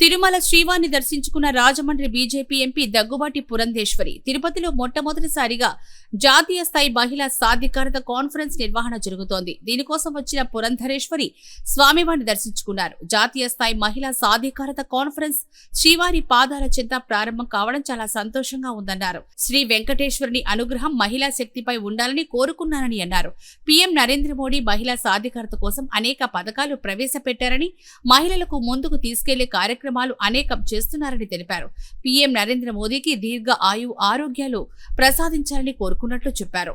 తిరుమల శ్రీవారిని దర్శించుకున్న Rajahmundry BJP MP Daggubati Purandeswari తిరుపతిలో మొట్టమొదటిసారిగా జాతీయ స్థాయి మహిళా సాధికారత కాన్ఫరెన్స్ నిర్వహణ జరుగుతోంది. దీనికోసం వచ్చిన పురంధరేశ్వరి స్వామివారిని దర్శించుకున్నారు. జాతీయ స్థాయి మహిళా సాధికారత కాన్ఫరెన్స్ శ్రీవారి పాదాల చెంత ప్రారంభం కావడం చాలా సంతోషంగా ఉందన్నారు. శ్రీ వెంకటేశ్వరుని అనుగ్రహం మహిళా శక్తిపై ఉండాలని కోరుకున్నానని అన్నారు. పీఎం నరేంద్ర మోడీ మహిళా సాధికారత కోసం అనేక పథకాలు ప్రవేశపెట్టారని మహిళలకు ముందుకు తీసుకెళ్ళే కార్యక్రమం కార్యక్రమాలు అనేకం చేస్తున్నారని తెలిపారు. పీఎం నరేంద్ర మోదీకి దీర్ఘ ఆయు ఆరోగ్యాలు ప్రసాదించాలని కోరుకున్నట్లు చెప్పారు.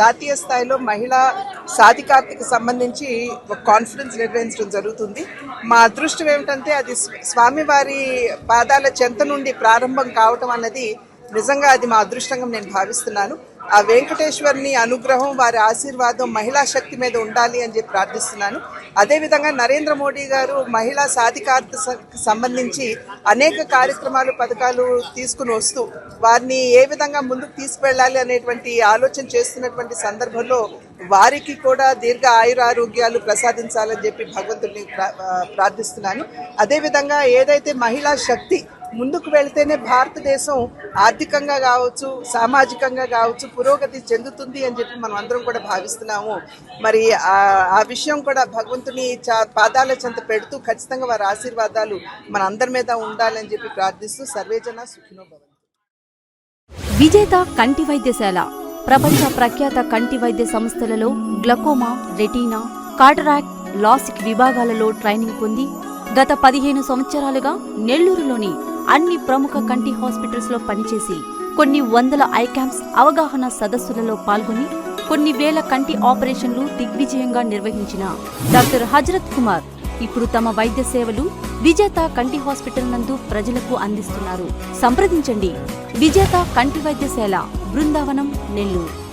జాతీయ స్థాయిలో మహిళా సాధికారతకు సంబంధించి ఒక కాన్ఫరెన్స్ నిర్వహించడం జరుగుతుంది. మా అదృష్టం ఏమిటంటే అది స్వామివారి పాదాల చెంత నుండి ప్రారంభం కావటం అన్నది నిజంగా అది మా అదృష్టంగా నేను భావిస్తున్నాను. ఆ వెంకటేశ్వరుని అనుగ్రహం వారి ఆశీర్వాదం మహిళా శక్తి మీద ఉండాలి అని చెప్పి ప్రార్థిస్తున్నాను. అదేవిధంగా నరేంద్ర మోడీ గారు మహిళా సాధికారత సంబంధించి అనేక కార్యక్రమాలు పథకాలు తీసుకుని వస్తూ వారిని ఏ విధంగా ముందుకు తీసుకువెళ్ళాలి అనేటువంటి ఆలోచన చేస్తున్నటువంటి సందర్భంలో వారికి కూడా దీర్ఘ ఆయురారోగ్యాలు ప్రసాదించాలని చెప్పి భగవంతుడిని ప్రార్థిస్తున్నాను. అదేవిధంగా ఏదైతే మహిళా శక్తి ముందుకు వెళితేనే భారతదేశం ఆర్థికంగా కావచ్చు సామాజికంగా కావచ్చు పురోగతి చెందుతుంది అని చెప్పి మనం అందరం కూడా భావిస్తున్నాము. మరి ఆ విషయం కూడా భగవంతుని చా- పాదాల చెంత పెడుతూ ఖచ్చితంగా వారి ఆశీర్వాదాలు మన అందరి మీద ఉండాలని చెప్పి ప్రార్థిస్తూ సర్వేజన సుఖినో విజేత కంటి వైద్యశాల ప్రపంచ ప్రఖ్యాత కంటి వైద్య సంస్థలలో గ్లకోమా రెటీనా కాటరాక్ట్ లాసిక్ విభాగాలలో ట్రైనింగ్ పొంది గత పదిహేను సంవత్సరాలుగా నెల్లూరులోని అన్ని ప్రముఖ కంటి హాస్పిటల్స్లో పనిచేసి కొన్ని వందల ఐ క్యాంప్స్ అవగాహన సదస్సులలో పాల్గొని కొన్ని వేల కంటి ఆపరేషన్లు దిగ్విజయంగా నిర్వహించిన డాక్టర్ హజరత్ కుమార్ ఇప్పుడు తమ వైద్య సేవలు విజేత కంటి హాస్పిటల్ నందు ప్రజలకు అందిస్తున్నారు. సంప్రదించండి. విజేత కంటి వైద్యశాల బృందావనం నెల్లూరు.